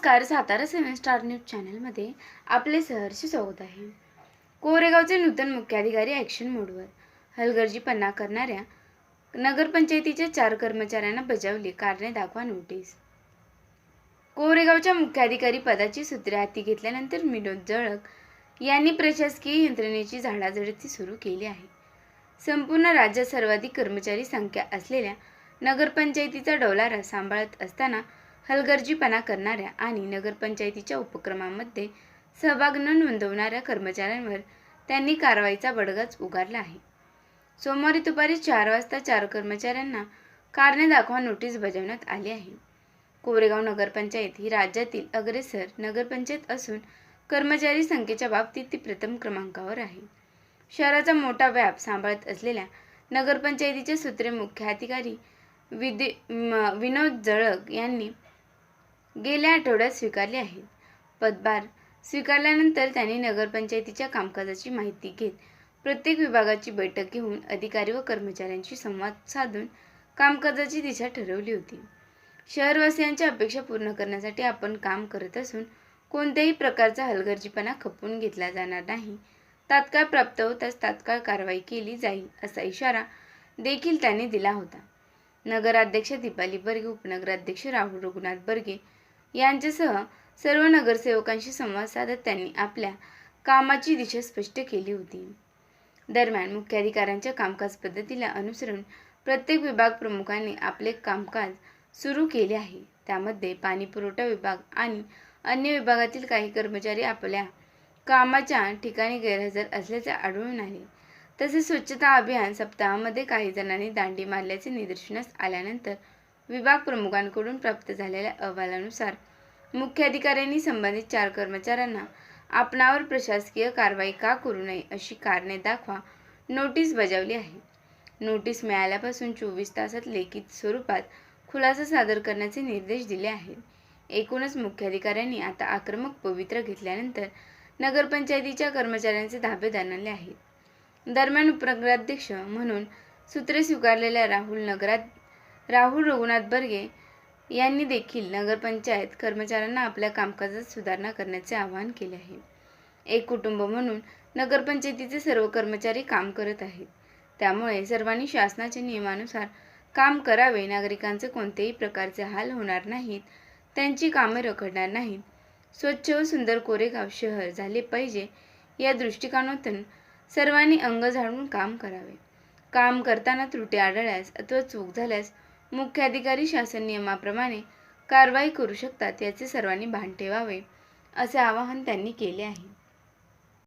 नमस्कार सातारा सेवन star news चॅनलमध्ये आपले सहर्ष स्वागत आहे. कोरेगावचे नूतन मुख्याधिकारी ॲक्शन मोडवर हलगर्जीपणा करणाऱ्या नगरपंचायतीच्या चार कर्मचाऱ्यांना बजावली कारणे दाखवा नोटीस. कोरेगावच्या मुख्याधिकारी पदाची सूत्रे हाती घेतल्यानंतर विनोद जळक यांनी प्रशासकीय यंत्रणेची झाडाझडती सुरू केली आहे. संपूर्ण राज्यात सर्वाधिक कर्मचारी संख्या असलेल्या नगरपंचायतीचा डोलारा सांभाळत असताना हलगर्जीपणा करणाऱ्या आणि नगरपंचायतीच्या उपक्रमामध्ये सहभाग न नोंदवणाऱ्या कर्मचाऱ्यांवर त्यांनी कारवाईचा बडगाच उगारला आहे. सोमवारी दुपारी चार वाजता चार कर्मचाऱ्यांना कारणे दाखवा नोटीस बजावण्यात आली आहे. कोरेगाव नगरपंचायत ही राज्यातील अग्रेसर नगरपंचायत असून कर्मचारी संख्येच्या बाबतीत ती प्रथम क्रमांकावर आहे. शहराचा मोठा व्याप सांभाळत असलेल्या नगरपंचायतीचे सूत्रे मुख्याधिकारी विदे म- विनोद जळक यांनी गेल्या आठवड्यात स्वीकारले आहेत. पदभार स्वीकारल्यानंतर त्यांनी नगरपंचायतीच्या कामकाजाची माहिती घेत प्रत्येक विभागाची बैठक घेऊन अधिकारी व कर्मचाऱ्यांशी संवाद साधून कामकाजाची दिशा ठरवली होती. शहरवासियांच्या अपेक्षा पूर्ण करण्यासाठी आपण काम करत असून कोणत्याही प्रकारचा हलगर्जीपणा खपवून घेतला जाणार नाही. तात्काळ प्राप्त होताच तात्काळ कारवाई केली जाईल असा इशारा देखील त्यांनी दिला होता. नगराध्यक्ष दीपाली बर्गे उपनगराध्यक्ष राहुल रघुनाथ बर्गे यांच्यासह सर्व नगरसेवकांशी संवाद साधत त्यांनी आपल्या कामाची दिशा स्पष्ट केली होती. दरम्यान मुख्याधिकाऱ्यांच्या कामकाज पद्धतीला अनुसरून प्रत्येक विभाग प्रमुखांनी आपले कामकाज सुरू केले आहे. त्यामध्ये पाणीपुरवठा विभाग आणि अन्य विभागातील काही कर्मचारी आपल्या कामाच्या ठिकाणी गैरहजर असल्याचे आढळून आले. तसेच स्वच्छता अभियान सप्ताहामध्ये काही जणांनी दांडी मारल्याचे निदर्शनास आल्यानंतर विभाग प्रमुखांकडून प्राप्त झालेल्या अहवालानुसार मुख्याधिकाऱ्यांनी संबंधित चार कर्मचाऱ्यांना आपणावर प्रशासकीय कारवाई का करू नये अशी कारणे दाखवा नोटीस बजावली आहे. नोटीस मिळाल्यापासून चोवीस तासात लेखित स्वरूपात खुलासा सादर करण्याचे निर्देश दिले आहेत. एकूणच मुख्याधिकाऱ्यांनी आता आक्रमक पवित्र घेतल्यानंतर नगरपंचायतीच्या कर्मचाऱ्यांचे धाबे दणले आहेत. दरम्यान उपनगराध्यक्ष म्हणून सूत्रे स्वीकारलेल्या राहुल नगरात राहुल रघुनाथ बर्गे यांनी देखील नगरपंचायत कर्मचाऱ्यांना आपल्या कामकाजात सुधारणा करण्याचे आवाहन केले आहे. एक कुटुंब म्हणून नगरपंचायतीचे सर्व कर्मचारी काम करत आहेत. त्यामुळे सर्वांनी शासनाच्या नियमानुसार काम करावे नागरिकांचे कोणत्याही प्रकारचे हाल होणार नाहीत त्यांची कामे रखडणार नाहीत. स्वच्छ व सुंदर कोरेगाव शहर झाले पाहिजे या दृष्टिकोनातून सर्वांनी अंग झाडून काम करावे. काम करताना त्रुटी आढळल्यास अथवा चूक झाल्यास मुख्याधिकारी शासन नियमाप्रमाणे कारवाई करू शकतात याचे सर्वांनी भान ठेवावे असे आवाहन त्यांनी केले आहे.